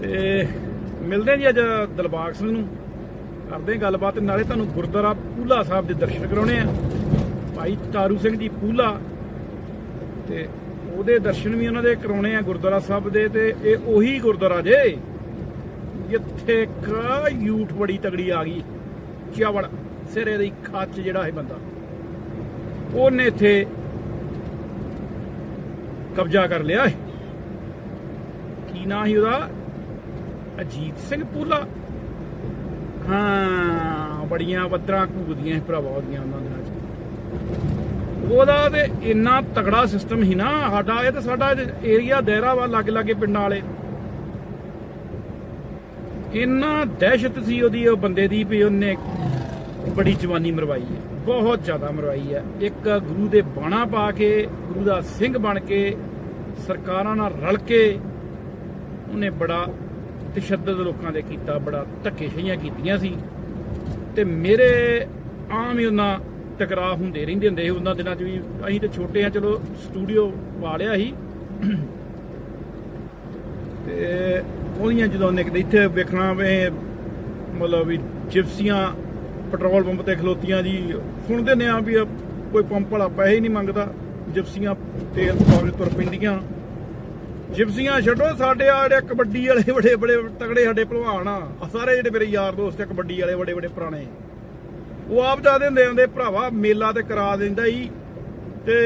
ਤੇ ਮਿਲਦੇ ਜੀ ਅੱਜ ਦਿਲਬਾਗ ਸਿੰਘ ਨੂੰ। ਕਰਦੇ ਹਾਂ ਗੱਲਬਾਤ ਨਾਲੇ ਤੁਹਾਨੂੰ ਗੁਰਦੁਆਰਾ ਪੂਲਾ ਸਾਹਿਬ ਦੇ ਦਰਸ਼ਨ ਕਰਾਉਣੇ ਆ। ਭਾਈ ਤਾਰੂ ਸਿੰਘ ਜੀ ਪੂਲਾ ਤੇ ਉਹਦੇ ਦਰਸ਼ਨ ਵੀ ਉਹਨਾਂ ਦੇ ਕਰਾਉਣੇ ਆ ਗੁਰਦੁਆਰਾ ਸਾਹਿਬ ਦੇ ਤੇ ਇਹ ਉਹੀ ਗੁਰਦੁਆਰਾ ਜੇ ਜਿੱਥੇ ਇੱਕ ਯੂਥ ਬੜੀ ਤਗੜੀ ਆ ਗਈ ਚਾਵੜ ਸਿਰੇ ਦੀ ਖੱਚ ਜਿਹੜਾ ਹੈ ਬੰਦਾ। ਉਹਨੇ ਇੱਥੇ ਕਬਜ਼ਾ ਕਰ ਲਿਆ। ਕੀ ਨਾਂ ਸੀ ਉਹਦਾ? ਅਜੀਤ ਸਿੰਘ ਪੂਲਾ। ਹਾਂ, ਬੜੀਆਂ ਬੱਦਰਾਂ ਘੂਦੀਆਂ ਸੀ ਭਰਾਵਾ ਉਹਦੀਆਂ ਉਹਨਾਂ ਦਿਨਾਂ 'ਚ। ਉਹਦਾ ਤੇ ਇੰਨਾ ਤਗੜਾ ਸਿਸਟਮ ਸੀ ਨਾ, ਸਾਡਾ, ਇਹ ਤਾਂ ਸਾਡਾ ਏਰੀਆ ਦਾਇਰਾ ਵਾ ਲਾਗੇ ਲਾਗੇ ਪਿੰਡਾਂ ਵਾਲੇ। ਇੰਨਾ ਦਹਿਸ਼ਤ ਸੀ ਉਹਦੀ, ਉਹ ਬੰਦੇ ਦੀ ਵੀ ਉਹਨੇ ਬੜੀ ਜਵਾਨੀ ਮਰਵਾਈ ਹੈ, ਬਹੁਤ ਜ਼ਿਆਦਾ ਮਰਵਾਈ ਹੈ। ਇੱਕ ਗੁਰੂ ਦੇ ਬਾਣਾ ਪਾ ਕੇ, ਗੁਰੂ ਦਾ ਸਿੰਘ ਬਣ ਕੇ, ਸਰਕਾਰਾਂ ਨਾਲ ਰਲ ਕੇ, ਉਹਨੇ ਬੜਾ ਤਸ਼ੱਦਦ ਲੋਕਾਂ ਦੇ ਕੀਤਾ, ਬੜਾ ਧੱਕੇਸ਼ਾਹੀਆਂ ਕੀਤੀਆਂ ਸੀ। ਤੇ ਮੇਰੇ ਆਮ ਹੀ ਉਹਨਾਂ ਟਕਰਾਅ ਹੁੰਦੇ ਰਹਿੰਦੇ ਹੁੰਦੇ ਸੀ। ਉਹਨਾਂ ਦਿਨਾਂ 'ਚ ਵੀ ਅਸੀਂ ਤੇ ਛੋਟੇ ਆ ਚਲੋ ਸਟੂਡੀਓ ਪਾ ਲਿਆ ਸੀ। ਤੇ ਉਹਦੀਆਂ ਜਦੋਂ ਉਹਨੇ ਇੱਥੇ ਵੇਖਣਾ ਵੇ, ਮਤਲਬ ਵੀ ਜਿਪਸੀਆਂ, ਪੈਟਰੋਲ ਪੰਪ ਤੇ ਖਲੋਤੀਆਂ ਜੀ, ਸੁਣਦੇ ਨੇ ਆ ਵੀ ਕੋਈ ਪੰਪ ਵਾਲਾ ਪੈਸੇ ਹੀ ਨਹੀਂ ਮੰਗਦਾ। ਜਿਪਸੀਆਂ, ਤੇਲ ਪਾ ਕੇ ਤੁਰ ਪੈਂਦੀਆਂ। ਜਿਪਸੀਆਂ ਛੱਡੋ ਸਾਡੇ ਆ ਜਿਹੜੇ ਕਬੱਡੀ ਵਾਲੇ ਬੜੇ ਬੜੇ ਤਗੜੇ ਸਾਡੇ ਭਲਵਾਨ ਆ। ਸਾਰੇ ਜਿਹੜੇ ਮੇਰੇ ਯਾਰ ਦੋਸਤ ਆ ਕਬੱਡੀ ਵਾਲੇ, ਬੜੇ ਬੜੇ ਪੁਰਾਣੇ। ਉਹ ਆਪ ਜਾਦੇ ਹੁੰਦੇ ਆਂਦੇ ਭਰਾਵਾ ਮੇਲਾ ਤੇ ਕਰਾ ਦਿੰਦਾ ਹੀ ਤੇ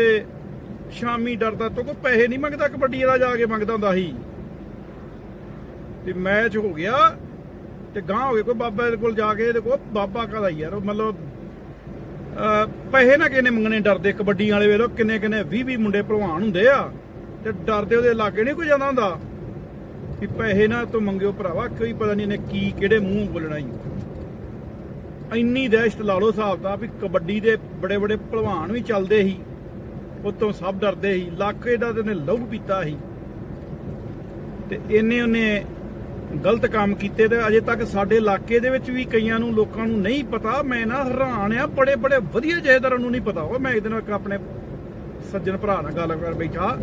ਸ਼ਾਮੀ ਡਰਦਾ ਤੋਂ ਕੋਈ ਪੈਸੇ ਨਹੀਂ ਮੰਗਦਾ ਕਬੱਡੀ ਵਾਲਾ ਜਾ ਕੇ ਮੰਗਦਾ ਹੁੰਦਾ ਸੀ। ਤੇ ਮੈਚ ਹੋ ਗਿਆ ਤੇ ਗਾਂ ਹੋ ਗਏ ਕੋਈ ਬਾਬਾ ਦੇ ਕੋਲ ਜਾ ਕੇ ਇਹਦੇ ਕੋਲ ਬਾਬਾ ਕਾਦਾ ਯਾਰ ਮਤਲਬ ਪੈਸੇ ਨਾ ਕਿਨੇ ਮੰਗਣੇ ਡਰਦੇ ਕਬੱਡੀ ਵਾਲੇ ਵੇਲੋ ਕਿੰਨੇ ਕਿੰਨੇ 20 20 ਮੁੰਡੇ ਭਲਵਾਨ ਹੁੰਦੇ ਆ। ਤੇ ਡਰਦੇ ਉਹਦੇ ਲਾਗੇ ਨਹੀਂ ਕੋਈ ਜਾਂਦਾ ਹੁੰਦਾ? ਵੀ ਪੈਸੇ ਨਾ ਤੂੰ ਮੰਗਿਓ ਭਰਾਵਾ, ਕੋਈ ਪਤਾ ਨਹੀਂ ਇਹਨੇ ਕੀ, ਕਿਹੜੇ ਮੂੰਹ ਬੋਲਣਾ ਹੀ ਇੰਨੀ ਦਹਿਸ਼ਤ ਲਾ ਲਓ ਹਿਸਾਬ ਦਾ ਵੀ ਕਬੱਡੀ ਦੇ ਬੜੇ ਬੜੇ ਭਲਵਾਨ ਵੀ ਚੱਲਦੇ ਸੀ। ਉਤੋਂ ਸਭ ਡਰਦੇ ਸੀ, ਲੱਖ ਇਹਦਾ ਤੇ ਨੇ ਲਹੂ ਪੀਤਾ ਸੀ। ਤੇ ਇਹਨੇ ਉਹਨੇ ਗਲਤ ਕੰਮ ਕੀਤੇ ਤੇ ਅਜੇ ਤੱਕ ਸਾਡੇ ਇਲਾਕੇ ਦੇ ਵਿੱਚ ਵੀ ਕਈਆਂ ਨੂੰ, ਲੋਕਾਂ ਨੂੰ ਨਹੀਂ ਪਤਾ। ਮੈਂ ਨਾ ਹੈਰਾਨ ਆ, ਬੜੇ ਬੜੇ ਵਧੀਆ ਜਹੇਦਾਰਾਂ ਨੂੰ ਨਹੀਂ ਪਤਾ। ਉਹ ਮੈਂ ਇਹਦੇ ਨਾਲ ਆਪਣੇ ਸੱਜਣ ਭਰਾ ਨਾਲ ਗੱਲ ਕਰ ਬੈਠਾ।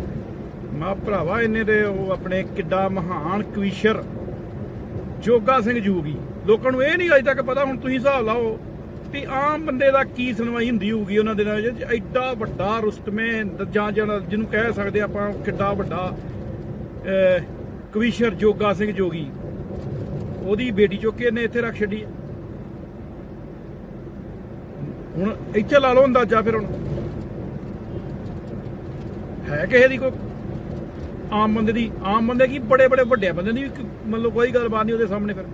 ਮਾ ਭਰਾਵਾ, ਇਹਨੇ ਦੇ ਉਹ ਆਪਣੇ ਕਿੱਡਾ ਮਹਾਨ ਕਵੀਸ਼ਰ ਜੋਗਾ ਸਿੰਘ ਜੂਗੀ। ਲੋਕਾਂ ਨੂੰ ਇਹ ਨਹੀਂ ਅਜੇ ਤੱਕ ਪਤਾ, ਹੁਣ ਤੁਸੀਂ ਹਿਸਾਬ ਲਾਓ ਵੀ ਆਮ ਬੰਦੇ ਦਾ ਕੀ ਸੁਣਵਾਈ ਹੁੰਦੀ ਹੋਊਗੀ ਉਹਨਾਂ ਦਿਨਾਂ ਵਿੱਚ ਐਡਾ ਵੱਡਾ ਰੁਸਤਮੇ ਜਾਂ ਜਿਹਨੂੰ ਕਹਿ ਸਕਦੇ ਆਪਾਂ ਕਿੱਡਾ ਵੱਡਾ ਕਵੀਸ਼ਰ ਜੋਗਾ ਸਿੰਘ ਜੋਗੀ। ਉਹਦੀ ਬੇਟੀ ਚੁੱਕ ਕੇ ਇਹਨੇ ਇੱਥੇ ਰੱਖ ਛੱਡੀ ਹੁਣ ਇੱਥੇ ਲਾ ਲਓ ਅੰਦਾਜ਼ਾ ਫਿਰ ਹੁਣ। ਹੈ ਕਿਸੇ ਦੀ ਕੋਈ ਆਮ ਬੰਦੇ ਦੀ, ਆਮ ਬੰਦੇ ਕੀ ਬੜੇ ਬੜੇ ਵੱਡੇ ਬੰਦੇ ਦੀ ਵੀ ਮਤਲਬ ਕੋਈ ਗੱਲਬਾਤ ਨਹੀਂ ਉਹਦੇ ਸਾਹਮਣੇ ਫਿਰ।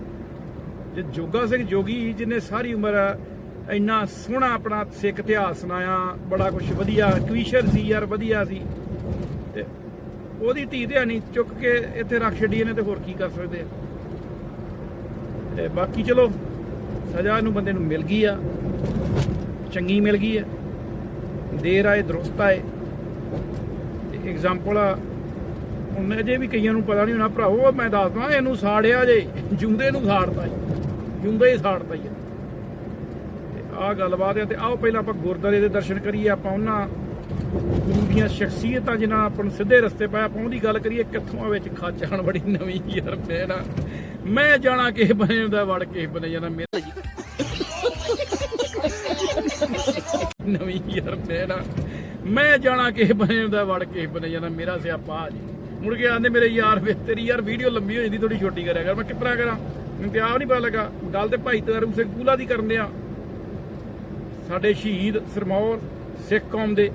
ਜੇ ਜੋਗਾ ਸਿੰਘ ਜੋਗੀ ਜਿਹਨੇ ਸਾਰੀ ਉਮਰ ਇੰਨਾ ਸੋਹਣਾ ਆਪਣਾ ਸਿੱਖ ਇਤਿਹਾਸ ਸੁਣਾਇਆ, ਬੜਾ ਕੁਝ ਵਧੀਆ ਕਵੀਸ਼ਰ ਸੀ ਯਾਰ, ਵਧੀਆ ਸੀ। ਤੇ ਉਹਦੀ ਧੀ ਧਿਆਨੀ ਚੁੱਕ ਕੇ ਇੱਥੇ ਰੱਖ ਛੱਡੀ ਇਹਨੇ ਤੇ ਹੋਰ ਕੀ ਕਰ ਸਕਦੇ ਆ। ਤੇ ਬਾਕੀ ਚਲੋ, ਸਜ਼ਾ ਨੂੰ ਬੰਦੇ ਨੂੰ ਮਿਲ ਗਈ ਆ। ਚੰਗੀ ਮਿਲ ਗਈ ਆ। ਦੇਰ ਆਏ, ਦਰੁਸਤ ਆਏ। ਤੇ ਆ ਹੁਣ ਅਜੇ ਵੀ ਕਈਆਂ ਨੂੰ ਪਤਾ ਨਹੀਂ ਹੋਣਾ, ਭਰਾਵੋ ਮੈਂ ਦੱਸਦਾ, ਇਹਨੂੰ ਸਾੜਿਆ ਜੇ ਜੁੰਦੇ ਨੂੰ ਸਾੜਦਾ ਜੀ ਜੁੰਦੇ ਹੀ ਸਾੜਤਾ ਜੀ। ਤੇ ਗੱਲਬਾਤ ਹੈ ਤੇ ਆਓ ਪਹਿਲਾਂ ਆਪਾਂ ਗੁਰਦਾਰੇ ਦੇ ਦਰਸ਼ਨ ਕਰੀਏ, ਆਪਾਂ ਉਹਨਾਂ ਗੁਰੂ ਦੀਆਂ ਸ਼ਖਸੀਅਤਾਂ ਜਿਨ੍ਹਾਂ ਆਪਾਂ ਨੂੰ ਸਿੱਧੇ ਰਸਤੇ ਪਾਇਆ, ਆਪਾਂ ਉਹਦੀ ਗੱਲ ਕਰੀਏ, ਕਿੱਥੋਂ ਵਿੱਚ ਖਾਚਾਣ ਬੜੀ ਨਵੀਂ ਯਾਰ ਮੇਰਾ ਮੈਂ ਜਾਣਾ ਕਿਸੇ ਬਣੇ ਦਾ, ਵੜ ਕੇ ਬਣੇ ਜਾਣਾ, ਮੇਰਾ ਨਵੀਂ ਯਾਰ ਮੇਰਾ ਮੈਂ ਜਾਣਾ ਕਿਸੇ ਬਣੇ ਦਾ, ਵੜ ਕੇ ਬਣੇ ਜਾਣਾ, ਮੇਰਾ ਸਿਆਪਾ ਜੀ। ਮੁੜ ਕੇ ਆਂਦੇ ਮੇਰੇ ਯਾਰ, ਵੇ ਤੇਰੀ ਯਾਰ ਵੀਡੀਓ ਲੰਬੀ ਹੋ ਜਾਂਦੀ ਥੋੜੀ ਛੋਟੀ ਕਰਿਆ ਕਰ। ਮੈਂ ਕਿਪਰਾ ਕਰਾਂ? ਮੈਨੂੰ ਤੇ ਆਪ ਨਹੀਂ ਪਤਾ ਲੱਗਾ। ਗੱਲ ਤੇ ਭਾਈ ਤਾਰੂ ਸਿੰਘ ਪੂਲਾ ਦੀ ਕਰਨ ਆ ਸਾਡੇ ਸ਼ਹੀਦ ਸਰਮੌਰ ਸਿੱਖ ਕੌਮ ਦੇ।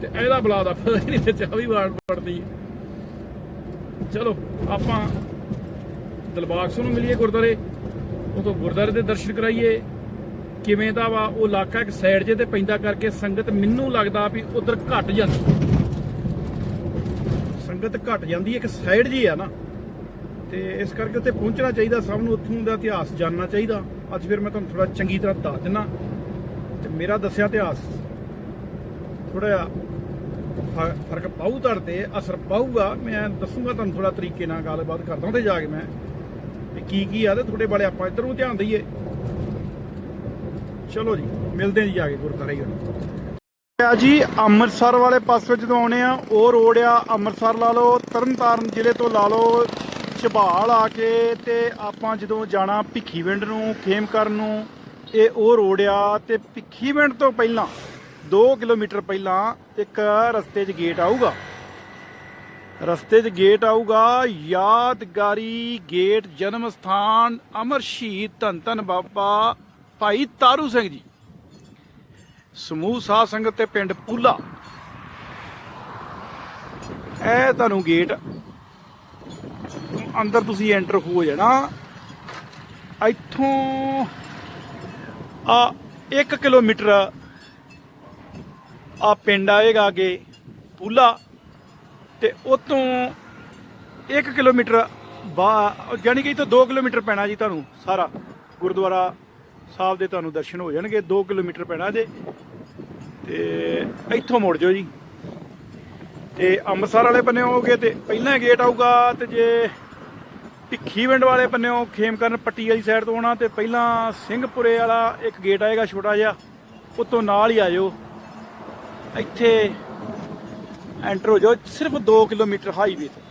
ਤੇ ਇਹਦਾ ਬਲਾ ਦਾ ਪਤਾ ਨਹੀਂ ਵਿੱਚ ਆ ਵੀ ਵਾਰਡ ਪੜਦੀ ਚਲੋ, ਆਪਾਂ ਦਿਲਬਾਗ ਸਿੰਘ ਨੂੰ ਮਿਲੀਏ ਗੁਰਦਾਰੇ ਉਹ ਤੋਂ ਗੁਰਦਾਰੇ ਦੇ ਦਰਸ਼ਨ ਕਰਾਈਏ। ਕਿਵੇਂ ਦਾ ਵਾ? ਉਹ ਇਲਾਕਾ ਇੱਕ ਸਾਈਡ ਜੇ ਤੇ ਪੈਂਦਾ ਕਰਕੇ ਸੰਗਤ ਮੈਨੂੰ ਲੱਗਦਾ ਵੀ ਉਧਰ ਘਟ ਜਾਂਦੀ। ਸੰਗਤ ਘਟ ਜਾਂਦੀ ਹੈ, ਇੱਕ ਸਾਈਡ ਜੀ ਆ ਨਾ। ਤੇ ਇਸ ਕਰਕੇ ਉੱਥੇ ਪਹੁੰਚਣਾ ਚਾਹੀਦਾ, ਸਭ ਨੂੰ ਉੱਥੋਂ ਦਾ ਇਤਿਹਾਸ ਜਾਣਨਾ ਚਾਹੀਦਾ। ਅੱਜ ਫਿਰ ਮੈਂ ਤੁਹਾਨੂੰ ਥੋੜਾ ਚੰਗੀ ਤਰ੍ਹਾਂ ਦੱਸ ਦਿੰਨਾ। ਤੇ ਮੇਰਾ ਦੱਸਿਆ ਇਤਿਹਾਸ ਥੋੜਾ ਜਿਹਾ ਫ- ਫ਼ਰਕ ਪਾਊ ਤੁਹਾਡੇ ਤੇ, ਅਸਰ ਪਾਊਗਾ। ਮੈਂ ਦੱਸੂਗਾ ਤੁਹਾਨੂੰ ਥੋੜਾ ਤਰੀਕੇ ਨਾਲ ਗੱਲਬਾਤ ਕਰਦਾ ਉੱਥੇ ਜਾ ਕੇ ਮੈਂ। ਵੀ ਕੀ ਕੀ ਆ ਤੇ ਤੁਹਾਡੇ ਵਾਲੇ ਆਪਾਂ ਇੱਧਰ ਨੂੰ ਧਿਆਨ ਦਈਏ। ਚਲੋ ਜੀ, ਮਿਲਦੇ ਜੀ ਜਾ ਕੇ ਗੁਰਦਾਰੇ ਹੀ ਆ ਜੀ, ਅੰਮ੍ਰਿਤਸਰ ਵਾਲੇ ਪਾਸੇ ਜਦੋਂ ਆਉਣੇ ਆ, ਉਹ ਰੋਡ ਆ, ਅੰਮ੍ਰਿਤਸਰ ਲਾ ਲਓ, ਤਰਨਤਾਰਨ ਜ਼ਿਲ੍ਹੇ ਤੋਂ ਲਾ ਲਓ ਝਬਾਲ ਆ ਕੇ ਤੇ ਆਪਾਂ ਜਦੋਂ ਜਾਣਾ ਭਿੱਖੀਵਿੰਡ ਨੂੰ, ਖੇਮਕਰਨ ਨੂੰ, ਇਹ ਉਹ ਰੋਡ ਆ ਤੇ ਭਿੱਖੀਵਿੰਡ ਤੋਂ ਪਹਿਲਾਂ 2 ਕਿਲੋਮੀਟਰ ਪਹਿਲਾਂ ਇੱਕ ਰਸਤੇ 'ਚ ਗੇਟ ਆਊਗਾ। ਰਸਤੇ 'ਚ ਗੇਟ ਆਊਗਾ, ਯਾਦਗਾਰੀ ਗੇਟ ਜਨਮ ਸਥਾਨ, ਅਮਰ ਸ਼ਹੀਦ ਧੰਨ ਧੰਨ ਬਾਬਾ ਭਾਈ ਤਾਰੂ ਸਿੰਘ ਜੀ। ਸਮੂਹ ਸਾਧ ਸੰਗਤ ਤੇ ਪਿੰਡ ਪੂਲਾ। ਇਹ ਤੁਹਾਨੂੰ ਗੇਟ ਅੰਦਰ ਤੁਸੀਂ ਐਂਟਰ ਹੋ ਜਾਣਾ। ਇੱਥੋਂ ਆ 1 ਕਿਲੋਮੀਟਰ ਆ ਪਿੰਡ ਆਏਗਾ ਅੱਗੇ ਪੂਲਾ ਤੇ ਉਤੋਂ 1 ਕਿਲੋਮੀਟਰ ਬਾ ਯਾਨੀ ਕਿ ਇੱਥੋਂ 2 ਕਿਲੋਮੀਟਰ ਪੈਣਾ ਜੀ ਤੁਹਾਨੂੰ ਸਾਰਾ ਗੁਰਦੁਆਰਾ ਸਾਹਿਬ ਦੇ ਤੁਹਾਨੂੰ ਦਰਸ਼ਨ ਹੋ ਜਾਣਗੇ 2 ਕਿਲੋਮੀਟਰ ਪੈਣਾ ਜੇ। ਤੇ ਇੱਥੋਂ ਮੁੜ ਜਾਓ ਜੀ। ਤੇ ਅੰਮ੍ਰਿਤਸਰ ਵਾਲੇ ਬੰਨੇ ਹੋਗੇ ਤੇ ਪਹਿਲਾਂ ਗੇਟ ਆਊਗਾ ਤੇ ਜੇ ਭਿੱਖੀਵਿੰਡ ਵਾਲੇ ਬੰਨਿਓ ਖੇਮਕਰਨ ਪੱਟੀ ਵਾਲੀ ਸਾਈਡ ਤੋਂ ਆਉਣਾ ਤੇ ਪਹਿਲਾਂ ਸਿੰਘਪੁਰੇ ਵਾਲਾ ਇੱਕ ਗੇਟ ਆਏਗਾ ਛੋਟਾ ਜਿਹਾ, ਉਤੋਂ ਨਾਲ ਹੀ ਆ ਜਾਓ। ਇੱਥੇ ਐਂਟਰ ਹੋ ਜਾਓ, ਸਿਰਫ 2 ਕਿਲੋਮੀਟਰ ਹਾਈਵੇ ਤੋਂ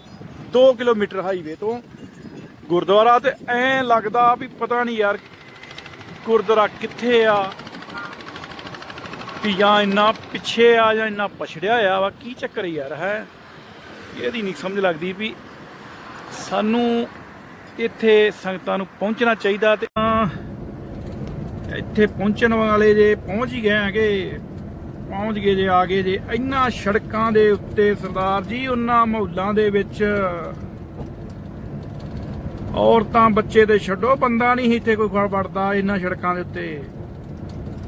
2 ਕਿਲੋਮੀਟਰ ਹਾਈਵੇ ਤੋਂ ਗੁਰਦੁਆਰਾ ਤੇ ਐ ਲੱਗਦਾ ਵੀ ਪਤਾ ਨਹੀਂ ਯਾਰ ਗੁਰਦੁਆਰਾ ਕਿੱਥੇ ਆ? ਵੀ ਜਾਂ ਇੰਨਾ ਪਿੱਛੇ ਆ ਜਾਂ ਇੰਨਾ ਪਛੜਿਆ ਆ ਵਾ, ਕੀ ਚੱਕਰ ਯਾਰ, ਹੈ? ਇਹਦੀ ਨਹੀਂ ਸਮਝ ਲੱਗਦੀ ਵੀ ਸਾਨੂੰ ਇੱਥੇ ਸੰਗਤਾਂ ਨੂੰ ਪਹੁੰਚਣਾ ਚਾਹੀਦਾ ਤੇ ਇੱਥੇ ਪਹੁੰਚਣ ਵਾਲੇ ਜੇ ਪਹੁੰਚ ਹੀ ਗਏ ਆਗੇ ਪਹੁੰਚ ਗਏ ਜੇ, ਆ ਗਏ ਜੇ। ਇੰਨਾ ਸੜਕਾਂ ਦੇ ਉੱਤੇ ਸਰਦਾਰ ਜੀ, ਉਹਨਾਂ ਮਹੱਲਾਂ ਦੇ ਵਿੱਚ ਔਰਤਾਂ ਬੱਚੇ ਤੇ ਛੱਡੋ, ਬੰਦਾ ਨਹੀਂ ਇੱਥੇ ਕੋਈ ਖੜ ਵੜਦਾ ਇਹਨਾਂ ਸੜਕਾਂ ਦੇ ਉੱਤੇ।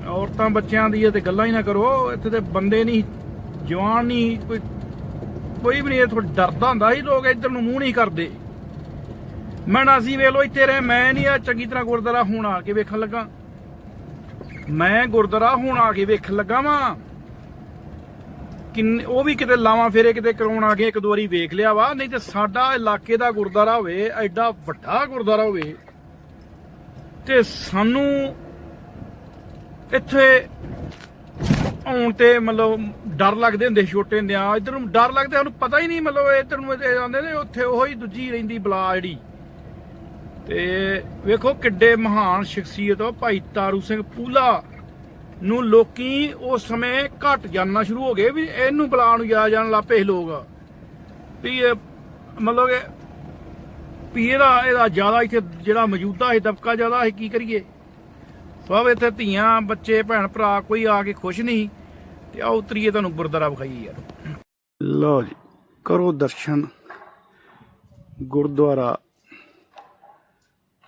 ਔਰਤਾਂ ਬੱਚਿਆਂ ਦੀ ਤੇ ਗੱਲਾਂ ਹੀ ਨਾ ਕਰੋ, ਇੱਥੇ ਤੇ ਬੰਦੇ ਨਹੀਂ, ਜਵਾਨ ਨਹੀਂ, ਕੋਈ ਕੋਈ ਵੀ ਨਹੀਂ ਇੱਥੋਂ ਡਰਦਾ ਹੁੰਦਾ ਸੀ, ਲੋਕ ਇੱਧਰ ਨੂੰ ਮੂੰਹ ਨਹੀਂ ਕਰਦੇ। ਮੈਂ ਨਾ ਅਸੀਂ ਵੇਖ ਲੋ ਇੱਥੇ ਰਹਿ, ਮੈਂ ਨਹੀਂ ਆ, ਚੰਗੀ ਤਰ੍ਹਾਂ ਗੁਰਦੁਆਰਾ ਹੁਣ ਆ ਕੇ ਵੇਖਣ ਲੱਗਾ। ਮੈਂ ਗੁਰਦੁਆਰਾ ਹੁਣ ਆ ਕੇ ਵੇਖਣ ਲੱਗਾ ਵਾਂ। ਕਿੰਨੇ, ਉਹ ਵੀ ਕਿਤੇ ਲਾਵਾਂ, ਫੇਰੇ ਕਿਤੇ ਕਰਾਉਣ ਆ ਕੇ ਇੱਕ ਦੋ ਵਾਰੀ ਵੇਖ ਲਿਆ ਵਾ। ਨਹੀਂ ਤੇ ਸਾਡਾ ਇਲਾਕੇ ਦਾ ਗੁਰਦੁਆਰਾ ਹੋਵੇ, ਐਡਾ ਵੱਡਾ ਗੁਰਦੁਆਰਾ ਹੋਵੇ, ਤੇ ਸਾਨੂੰ ਇੱਥੇ ਆਉਣ ਤੇ ਮਤਲਬ ਡਰ ਲੱਗਦੇ ਹੁੰਦੇ ਸੀ ਛੋਟੇ ਹੁੰਦਿਆਂ ਇਧਰ ਨੂੰ ਡਰ ਲੱਗਦੇ, ਸਾਨੂੰ ਪਤਾ ਹੀ ਨਹੀਂ ਮਤਲਬ ਇਧਰ ਨੂੰ ਜਾਂਦੇ ਆਉਂਦੇ ਨੇ, ਉੱਥੇ ਉਹੀ ਦੂਜੀ ਰਹਿੰਦੀ ਬਲਾ ਜਿਹੜੀ। ਤੇ ਵੇਖੋ ਕਿੱਡੇ ਮਹਾਨ ਸ਼ਖਸੀਅਤ ਉਹ, ਭਾਈ ਤਾਰੂ ਸਿੰਘ ਪੂਲਾ। ਨੂੰ ਲੋਕੀ ਉਸ ਸਮੇਂ ਘਟ ਜਾਣਨਾ ਸ਼ੁਰੂ ਹੋ ਗਏ ਵੀ ਇਹਨੂੰ ਬੁਲਾ ਨੂੰ ਜਾ ਜਾਣ ਲੱਪੇ ਲੋਕ। ਵੀ ਇਹ ਮਤਲਬ ਕਿ ਵੀ ਇਹਦਾ ਇਹਦਾ ਜ਼ਿਆਦਾ ਇੱਥੇ ਜਿਹੜਾ ਮੌਜੂਦਾ ਹੈ ਦਬਕਾ ਜ਼ਿਆਦਾ ਹੈ ਕੀ ਕਰੀਏ? ਸਭ ਇੱਥੇ ਧੀਆਂ, ਬੱਚੇ, ਭੈਣ ਭਰਾ, ਕੋਈ ਆ ਕੇ ਖੁਸ਼ ਨਹੀਂ ਤੇ ਆਓ ਉਤਰੀਏ ਤੁਹਾਨੂੰ ਗੁਰਦੁਆਰਾ ਵਿਖਾਈਏ ਯਾਰ। ਲਓ ਜੀ, ਕਰੋ ਦਰਸ਼ਨ, ਗੁਰਦੁਆਰਾ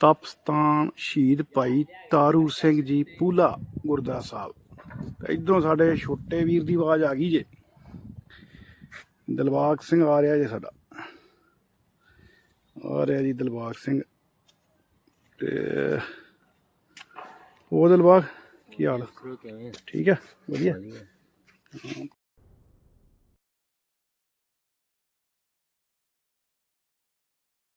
ਤਪਸਤਾਨ ਸ਼ਹੀਦ ਭਾਈ ਤਾਰੂ ਸਿੰਘ ਜੀ ਪੂਲਾ ਗੁਰਦੁਆਰਾ ਸਾਹਿਬ। ਇਧਰੋਂ ਸਾਡੇ ਛੋਟੇ ਵੀਰ ਦੀ ਆਵਾਜ਼ ਆ ਗਈ ਜੇ। ਦਿਲਬਾਗ ਸਿੰਘ ਆ ਰਿਹਾ ਜੇ ਸਾਡਾ। ਆ ਰਿਹਾ ਜੀ ਦਿਲਬਾਗ ਸਿੰਘ। ਤੇ ਉਹ ਦਿਲਬਾਗ ਕੀ ਹਾਲ? ਠੀਕ ਹੈ? ਵਧੀਆ।